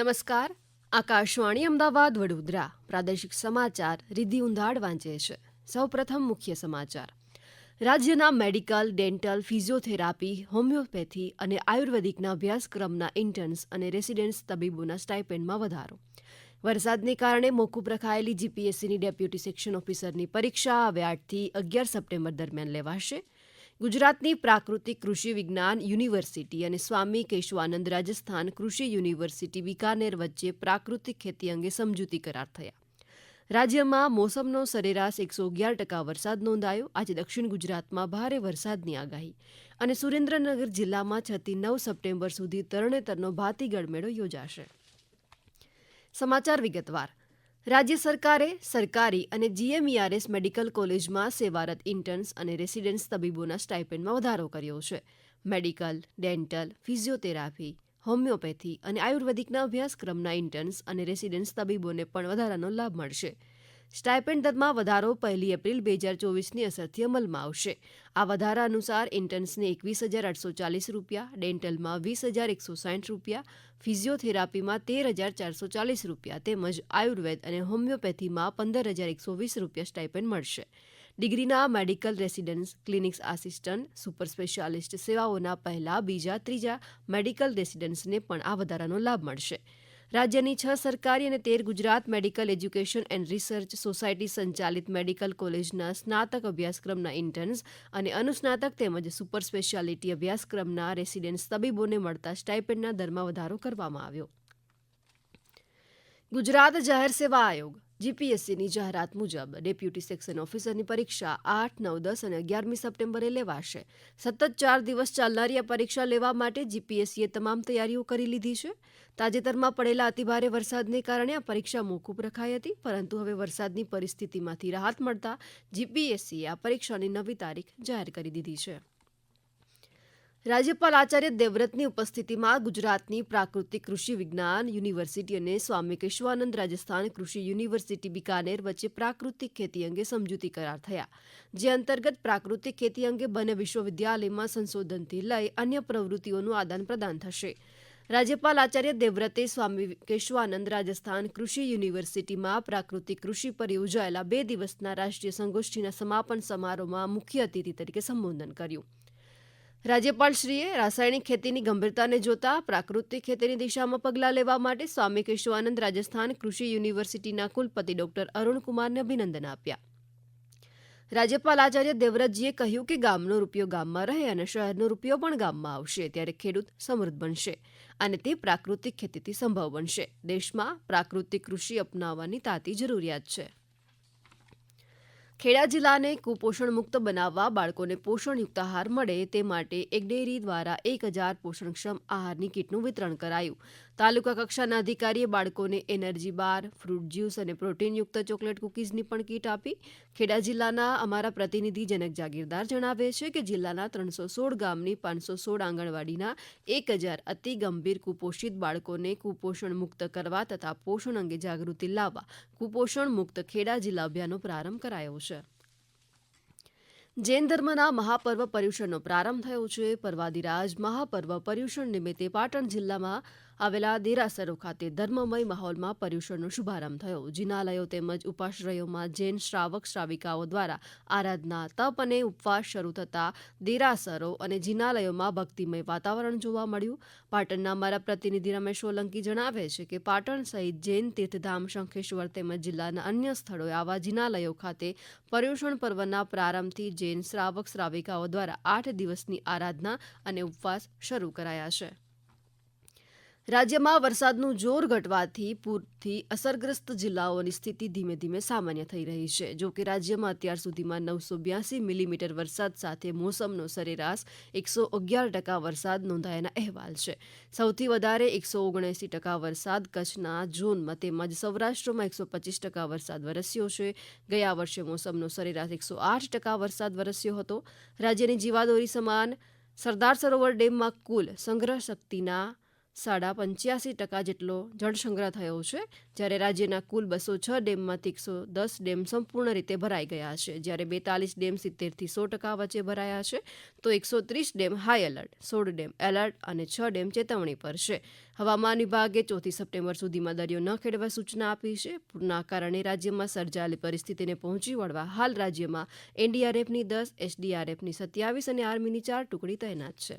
નમસ્કાર. આકાશવાણી અમદાવાદ વડોદરા. પ્રાદેશિક સમાચાર રિધિ ઉંધાડ વાંચે છે. સૌપ્રથમ મુખ્ય સમાચાર. રાજ્યના મેડિકલ, ડેન્ટલ, ફિઝિયોથેરાપી, હોમિયોપેથી અને આયુર્વેદિકના અભ્યાસક્રમના ઇન્ટર્ન્સ અને રેસિડેન્ટ્સ તબીબોના સ્ટાઇપેન્ડમાં વધારો. વરસાદને કારણે મોકૂફ રખાયેલી જીપીએસસીની ડેપ્યુટી સેક્શન ઓફિસરની પરીક્ષા હવે આઠથી અગિયાર સપ્ટેમ્બર દરમિયાન લેવાશે. ગુજરાતની પ્રાકૃતિક કૃષિ વિજ્ઞાન યુનિવર્સિટી અને સ્વામી કેશવાનંદ રાજસ્થાન કૃષિ યુનિવર્સિટી બિકાનેર વચ્ચે પ્રાકૃતિક ખેતી અંગે સમજૂતી કરાર થયા. રાજ્યમાં મોસમનો સરેરાશ એકસો અગિયાર ટકા વરસાદ નોંધાયો. આજે દક્ષિણ ગુજરાતમાં ભારે વરસાદની આગાહી અને સુરેન્દ્રનગર જિલ્લામાં છથી નવ સપ્ટેમ્બર સુધી તરણેતરનો ભાતીગળ મેળો યોજાશે. સમાચાર વિગતવાર. રાજ્ય સરકારે સરકારી અને જીએમઈઆરએસ મેડિકલ કોલેજમાં સેવારત ઇન્ટર્ન્સ અને રેસિડેન્ટ્સ તબીબોના સ્ટાઇપેન્ડમાં વધારો કર્યો છે. મેડિકલ, ડેન્ટલ, ફિઝિયોથેરાપી, હોમિયોપેથી અને આયુર્વેદિકના અભ્યાસક્રમના ઇન્ટર્ન્સ અને રેસિડેન્ટ્સ તબીબોને પણ વધારાનો લાભ મળશે. સ્ટાઇપેન્ડ દરમાં વધારો પહેલી એપ્રિલ બે હજાર ચોવીસની અસરથી અમલમાં આવશે. આ વધારા અનુસાર ઇન્ટર્ન્સને એકવીસ હજાર આઠસો ચાલીસ રૂપિયા, ડેન્ટલમાં વીસ હજાર એકસો સાઠ રૂપિયા, ફિઝિયોથેરાપીમાં તેર હજાર ચારસો ચાલીસ રૂપિયા તેમજ આયુર્વેદ અને હોમિયોપેથીમાં પંદર હજાર એકસો વીસ રૂપિયા સ્ટાઇપેન્ડ મળશે. ડિગ્રીના medical residence, clinics assistant, super specialist સેવાઓના પહેલા, બીજા, ત્રીજા મેડિકલ રેસિડન્સને પણ આ વધારાનો લાભ મળશે. રાજ્યની છ સરકારી અને તેર Gujarat medical education and research society સંચાલિત મેડિકલ કોલેજના સ્નાતક અભ્યાસક્રમના ઇન્ટર્ન્સ અને અનુસ્નાતક તેમજ સુપર સ્પેશિયાલિટી અભ્યાસક્રમના રેસિડેન્સ તબીબોને મળતા સ્ટાઇપેન્ડના દરમાં વધારો કરવામાં આવ્યો. ગુજરાત જાહેર સેવા આયોગ જીપીએસસીની જાહેરાત મુજબ, ડેપ્યુટી સેક્શન ઓફિસરની પરીક્ષા આઠ, નવ, દસ અને અગિયારમી સપ્ટેમ્બરે લેવાશે. સતત ચાર દિવસ ચાલનારી આ પરીક્ષા લેવા માટે જીપીએસસીએ તમામ તૈયારીઓ કરી લીધી છે. તાજેતરમાં પડેલા અતિભારે વરસાદને કારણે આ પરીક્ષા મોકૂફ રખાઈ હતી, પરંતુ હવે વરસાદની પરિસ્થિતિમાંથી રાહત મળતા જીપીએસસીએ આ પરીક્ષાની નવી તારીખ જાહેર કરી દીધી છે. રાજ્યપાલ આચાર્ય દેવવ્રતની ઉપસ્થિતિમાં ગુજરાતની પ્રાકૃતિક કૃષિ વિજ્ઞાન યુનિવર્સિટી અને સ્વામી કેશવાનંદ રાજસ્થાન કૃષિ યુનિવર્સિટી બિકાનેર વચ્ચે પ્રાકૃતિક ખેતી અંગે સમજૂતી કરાર થયા. જે અંતર્ગત પ્રાકૃતિક ખેતી અંગે બંને વિશ્વવિદ્યાલયમાં સંશોધનથી લઈ અન્ય પ્રવૃત્તિઓનું આદાન પ્રદાન થશે. રાજ્યપાલ આચાર્ય દેવવ્રતે સ્વામી કેશવાનંદ રાજસ્થાન કૃષિ યુનિવર્સિટીમાં પ્રાકૃતિક કૃષિ પર યોજાયેલા બે દિવસના રાષ્ટ્રીય સંગોષ્ઠીના સમાપન સમારોહમાં મુખ્ય અતિથિ તરીકે સંબોધન કર્યું. રાજ્યપાલશ્રીએ રાસાયણિક ખેતીની ગંભીરતાને જોતા પ્રાકૃતિક ખેતીની દિશામાં પગલાં લેવા માટે સ્વામી કેશવાનંદ રાજસ્થાન કૃષિ યુનિવર્સિટીના કુલપતિ ડોક્ટર અરુણકુમારને અભિનંદન આપ્યા. રાજ્યપાલ આચાર્ય દેવવ્રતજીએ કહ્યું કે ગામનો રૂપિયો ગામમાં રહે અને શહેરનો રૂપિયો પણ ગામમાં આવશે, ત્યારે ખેડૂત સમૃદ્ધ બનશે અને તે પ્રાકૃતિક ખેતીથી સંભવ બનશે. દેશમાં પ્રાકૃતિક કૃષિ અપનાવવાની તાતી જરૂરિયાત છે. ખેડા જિલ્લાને કુપોષણ મુક્ત બનાવવા બાળકોને પોષણયુક્ત આહાર મળે તે માટે એક ડેરી દ્વારા એક હજાર પોષણક્ષમ આહારની કીટનું વિતરણ કરાયું. તાલુકા કક્ષાના અધિકારીએ બાળકોને એનર્જી બાર, ફ્રૂટ જ્યુસ અને પ્રોટીનયુક્ત ચોકલેટ કૂકીઝની પણ કીટ આપી. ખેડા જિલ્લાના અમારા પ્રતિનિધિ જનક જાગીરદાર જણાવે છે કે જિલ્લાના ત્રણસો સોળ ગામની પાંચસો સોળ આંગણવાડીના એક હજાર અતિ ગંભીર કુપોષિત બાળકોને કુપોષણ મુક્ત કરવા તથા પોષણ અંગે જાગૃતિ લાવવા કુપોષણ મુક્ત ખેડા જિલ્લા અભિયાનનો પ્રારંભ કરાયો છે. જૈન ધર્મના મહાપર્વ પર્યુષણનો પ્રારંભ થયો છે. પર્વાદિરાજ મહાપર્વ પર્યુષણ નિમિત્તે પાટણ જિલ્લામાં આવેલા દેરાસરો ખાતે ધર્મમય માહોલમાં પર્યુષણનો શુભારંભ થયો. જિનાલયો તેમજ ઉપાશ્રયોમાં જૈન શ્રાવક શ્રાવિકાઓ દ્વારા આરાધના, તપ અને ઉપવાસ શરૂ થતા દેરાસરો અને જિનાલયોમાં ભક્તિમય વાતાવરણ જોવા મળ્યું. પાટણના અમારા પ્રતિનિધિ રમેશ સોલંકી જણાવે છે કે પાટણ સહિત જૈન તીર્થધામ, શંખેશ્વર તેમજ જિલ્લાના અન્ય સ્થળોએ આવા જિનાલયો ખાતે પર્યુષણ પર્વના પ્રારંભથી જૈન શ્રાવક શ્રાવિકાઓ દ્વારા આઠ દિવસની આરાધના અને ઉપવાસ શરૂ કરાયા છે. રાજ્યમાં વરસાદનું જોર ઘટવાથી પૂરથી અસરગ્રસ્ત જિલ્લાઓની સ્થિતિ ધીમે ધીમે સામાન્ય થઈ રહી છે. જો કે રાજ્યમાં અત્યાર સુધીમાં નવસો બ્યાસી મિલીમીટર વરસાદ સાથે મોસમનો સરેરાશ એકસો અગિયાર ટકા વરસાદ નોંધાયાના અહેવાલ છે. સૌથી વધારે એકસો ઓગણએંસી ટકા વરસાદ કચ્છના ઝોનમાં તેમજ સૌરાષ્ટ્રમાં એકસો પચીસ ટકા વરસાદ વરસ્યો છે. ગયા વર્ષે મોસમનો સરેરાશ એકસો આઠ ટકા વરસાદ વરસ્યો હતો. રાજ્યની જીવાદોરી સમાન સરદાર સરોવર ડેમમાં કુલ સંગ્રહ શક્તિના સાડા પંચ્યાસી ટકા જેટલો જળસંગ્રહ થયો છે, જ્યારે રાજ્યના કુલ બસો છ ડેમમાંથી એકસો દસ ડેમ સંપૂર્ણ રીતે ભરાઈ ગયા છે. જ્યારે બેતાલીસ ડેમ સિત્તેરથી સો ટકા વચ્ચે ભરાયા છે, તો એકસો ત્રીસ ડેમ હાઈ એલર્ટ, સોળ ડેમ એલર્ટ અને છ ડેમ ચેતવણી પર છે. હવામાન વિભાગે ચોથી સપ્ટેમ્બર સુધીમાં દરિયો ન ખેડવા સૂચના આપી છે. પૂરના કારણે રાજ્યમાં સર્જાયેલી પરિસ્થિતિને પહોંચી વળવા હાલ રાજ્યમાં એનડીઆરએફની દસ, એસડીઆરએફની સત્યાવીસ અને આર્મીની ચાર ટુકડી તૈનાત છે.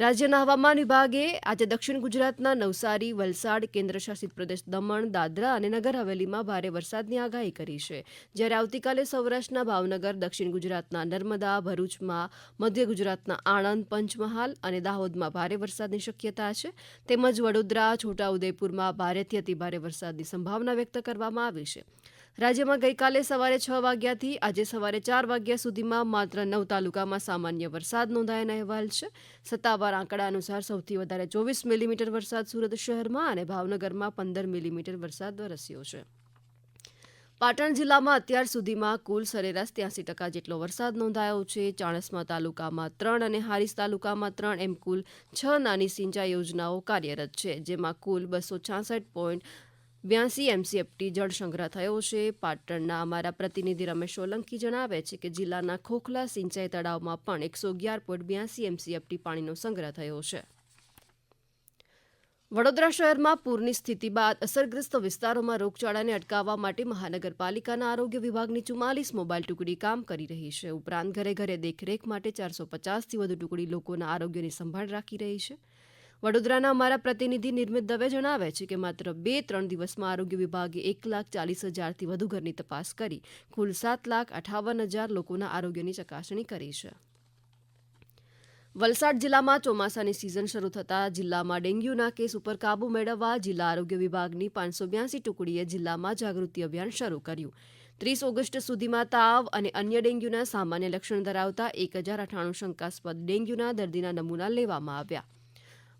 રાજ્યના હવામાન વિભાગે આજે દક્ષિણ ગુજરાતના નવસારી, વલસાડ, કેન્દ્રશાસિત પ્રદેશ દમણ, દાદરા અને નગર હવેલીમાં ભારે વરસાદની આગાહી કરી છે. જ્યારે આવતીકાલે સૌરાષ્ટ્રના ભાવનગર, દક્ષિણ ગુજરાતના નર્મદા, ભરૂચમાં મધ્ય ગુજરાતના આણંદ, પંચમહાલ અને દાહોદમાં ભારે વરસાદની શક્યતા છે. તેમજ વડોદરા, છોટાઉદેપુરમાં ભારેથી અતિભારે વરસાદની સંભાવના વ્યક્ત કરવામાં આવી છે. રાજ્યમાં ગઈકાલે સવારે છ વાગ્યાથી આજે સવારે ચાર વાગ્યા સુધીમાં માત્ર નવ તાલુકામાં સામાન્ય વરસાદ નોંધાયાના અહેવાલ છે. સત્તાવાર આંકડા અનુસાર સૌથી વધારે ચોવીસ મિલીમીટર વરસાદ સુરત શહેરમાં અને ભાવનગરમાં પંદર મિલીમીટર વરસાદ વરસ્યો છે. પાટણ જિલ્લામાં અત્યાર સુધીમાં કુલ સરેરાશ ત્યાસી ટકા જેટલો વરસાદ નોંધાયો છે. ચાણસ્મા તાલુકામાં ત્રણ અને હારીસ તાલુકામાં ત્રણ એમ કુલ છ નાની સિંચાઈ યોજનાઓ કાર્યરત છે, જેમાં કુલ બસો છાસઠ પોઈન્ટ બ્યાસી એમસીએફટી જળ સંગ્રહ થયો છે. પાટણના અમારા પ્રતિનિધિ રમેશ સોલંકી જણાવે છે કે જિલ્લાના ખોખલા સિંચાઈ તળાવમાં પણ એકસો અગિયાર પોઈન્ટ બ્યાસી એમસીએફટી પાણીનો સંગ્રહ થયો છે. વડોદરા શહેરમાં પૂરની સ્થિતિ બાદ અસરગ્રસ્ત વિસ્તારોમાં રોગચાળાને અટકાવવા માટે મહાનગરપાલિકાના આરોગ્ય વિભાગની ચુમ્માલીસ મોબાઈલ ટુકડી કામ કરી રહી છે. ઉપરાંત ઘરે ઘરે દેખરેખ માટે ચારસો પચાસથી વધુ ટુકડી લોકોના આરોગ્યની સંભાળ રાખી રહી છે. વડોદરાના અમારા પ્રતિનિધિ નિર્મિત દવે જણાવે છે કે માત્ર બે ત્રણ દિવસમાં આરોગ્ય વિભાગે એક લાખ ચાલીસ હજારથી વધુ ઘરની તપાસ કરી, કુલ સાત લાખ અઠાવન હજાર લોકોના આરોગ્યની ચકાસણી કરી છે. વલસાડ જિલ્લામાં ચોમાસાની સિઝન શરૂ થતાં જિલ્લામાં ડેન્ગ્યુના કેસ ઉપર કાબુ મેળવવા જિલ્લા આરોગ્ય વિભાગની પાંચસો બ્યાસી ટુકડીએ જિલ્લામાં જાગૃતિ અભિયાન શરૂ કર્યું. ત્રીસ ઓગસ્ટ સુધીમાં તાવ અને અન્ય ડેન્ગ્યુના સામાન્ય લક્ષણ ધરાવતા એક હજાર અઠાણું શંકાસ્પદ ડેન્ગ્યુના દર્દીના નમૂના લેવામાં આવ્યા.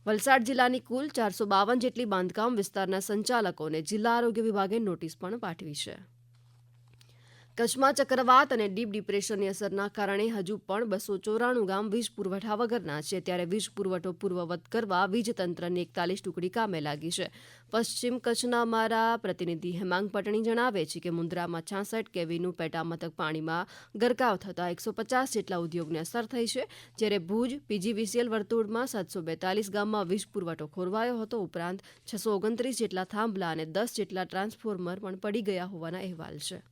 વલસાડ જિલ્લાની કુલ ચારસો બાવન જેટલી બાંધકામ વિસ્તારના સંચાલકોને જિલ્લા આરોગ્ય વિભાગે નોટિસ પણ પાઠવી છે. કચ્છમાં ચક્રવાત અને ડીપ ડિપ્રેશનની અસરના કારણે હજુ પણ બસો ચોરાણું ગામ વીજ પુરવઠા વગરના છે. ત્યારે વીજ પુરવઠો પૂર્વવત કરવા વીજતંત્રની એકતાલીસ ટુકડી કામે લાગી છે. પશ્ચિમ કચ્છના અમારા પ્રતિનિધિ હેમાંગ પટણી જણાવે છે કે મુન્દ્રામાં છાસઠ કેવીનું પેટા મથક પાણીમાં ગરકાવ થતાં એકસો પચાસ જેટલા ઉદ્યોગને અસર થઈ છે. જ્યારે ભુજ, પીજીવીસીએલ વર્તુળમાં સાતસો બેતાલીસ ગામમાં વીજ પુરવઠો ખોરવાયો હતો. ઉપરાંત છસો ઓગણત્રીસ જેટલા થાંભલા અને દસ જેટલા ટ્રાન્સફોર્મર પણ પડી ગયા હોવાના અહેવાલ છે.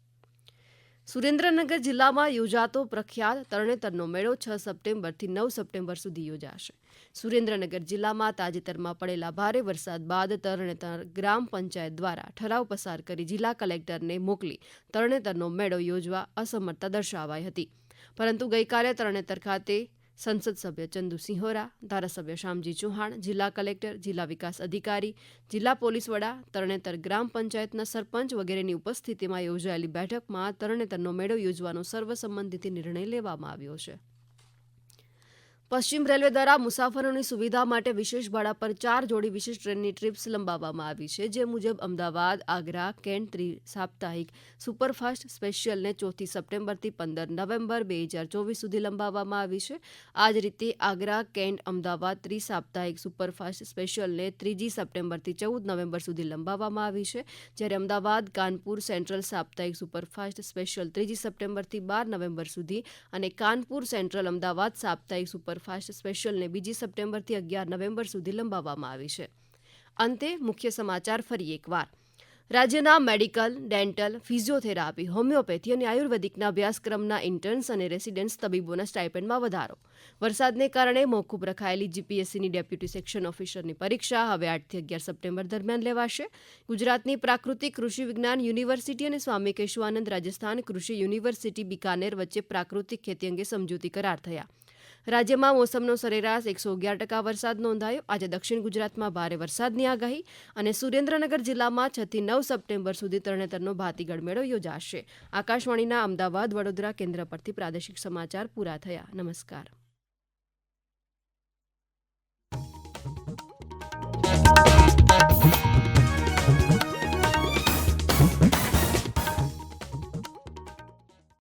સુરેન્દ્રનગર જિલ્લામાં યોજાતો પ્રખ્યાત તરણેતરનો મેળો છ સપ્ટેમ્બરથી નવ સપ્ટેમ્બર સુધી યોજાશે. સુરેન્દ્રનગર જિલ્લામાં તાજેતરમાં પડેલા ભારે વરસાદ બાદ તરણેતર ગ્રામ પંચાયત દ્વારા ઠરાવ પસાર કરી જિલ્લા કલેક્ટરને મોકલી તરણેતરનો મેળો યોજવા અસમર્થતા દર્શાવાઈ હતી. પરંતુ ગઈકાલે તરણેતર ખાતે સંસદ સભ્ય ચંદુ સિંહોરા, ધારાસભ્ય શામજી ચૌહાણ, જિલ્લા કલેક્ટર, જિલ્લા વિકાસ અધિકારી, જિલ્લા પોલીસ વડા, તરણેતર ગ્રામ પંચાયતના સરપંચ વગેરેની ઉપસ્થિતિમાં યોજાયેલી બેઠકમાં તરણેતરનો મેળો યોજવાનો સર્વસંમતિથી નિર્ણય લેવામાં આવ્યો છે. પશ્ચિમ રેલવે દ્વારા મુસાફરોની સુવિધા માટે વિશેષ ભાડા પર ચાર જોડી વિશેષ ટ્રેનની ટ્રીપ્સ લંબાવવામાં આવી છે, જે મુજબ અમદાવાદ, આગ્રા, કેન્ટ ત્રિ સાપ્તાહિક સુપરફાસ્ટ સ્પેશિયલને ચોથી સપ્ટેમ્બરથી પંદર નવેમ્બર બે હજાર ચોવીસ સુધી લંબાવવામાં આવી છે. આ જ રીતે આગ્રા, કેન્ટ, અમદાવાદ ત્રિ સાપ્તાહિક સુપરફાસ્ટ સ્પેશિયલને ત્રીજી સપ્ટેમ્બરથી ચૌદ નવેમ્બર સુધી લંબાવવામાં આવી છે, જ્યારે અમદાવાદ, કાનપુર સેન્ટ્રલ સાપ્તાહિક સુપરફાસ્ટ સ્પેશિયલ ત્રીજી સપ્ટેમ્બરથી બાર નવેમ્બર સુધી અને કાનપુર સેન્ટ્રલ અમદાવાદ સાપ્તાહિક સુપર સુપરફાસ્ટ સ્પેશિયલને બીજી સપ્ટેમ્બરથી અગિયાર નવેમ્બર સુધી લંબાવવામાં આવી છે. અંતે મુખ્ય સમાચાર ફરી એકવાર. રાજ્યના મેડિકલ, ડેન્ટલ, ફિઝિયોથેરાપી, હોમિયોપેથી અને આયુર્વેદિકના અભ્યાસક્રમના ઇન્ટર્ન્સ અને રેસિડેન્ટ્સ તબીબોના સ્ટાઇપેન્ડમાં વધારો. વરસાદને કારણે મોકૂફ રખાયેલી જીપીએસસીની ડેપ્યુટી સેક્શન ઓફિસરની પરીક્ષા હવે આઠથી અગિયાર સપ્ટેમ્બર દરમિયાન લેવાશે. ગુજરાતની પ્રાકૃતિક કૃષિ વિજ્ઞાન યુનિવર્સિટી અને સ્વામી કેશવાનંદ રાજસ્થાન કૃષિ યુનિવર્સિટી બિકાનેર વચ્ચે પ્રાકૃતિક ખેતી અંગે સમજૂતી કરાર થયા. રાજ્યમાં મોસમનો સરેરાશ એકસો અગિયાર ટકા વરસાદ નોંધાયો. આજે દક્ષિણ ગુજરાતમાં ભારે વરસાદની આગાહી અને સુરેન્દ્રનગર જિલ્લામાં છથી નવ સપ્ટેમ્બર સુધી તરણેતરનો ભાતીગળ મેળો યોજાશે. આકાશવાણીના અમદાવાદ વડોદરા કેન્દ્ર પરથી પ્રાદેશિક સમાચાર પૂરા થયા. નમસ્કાર.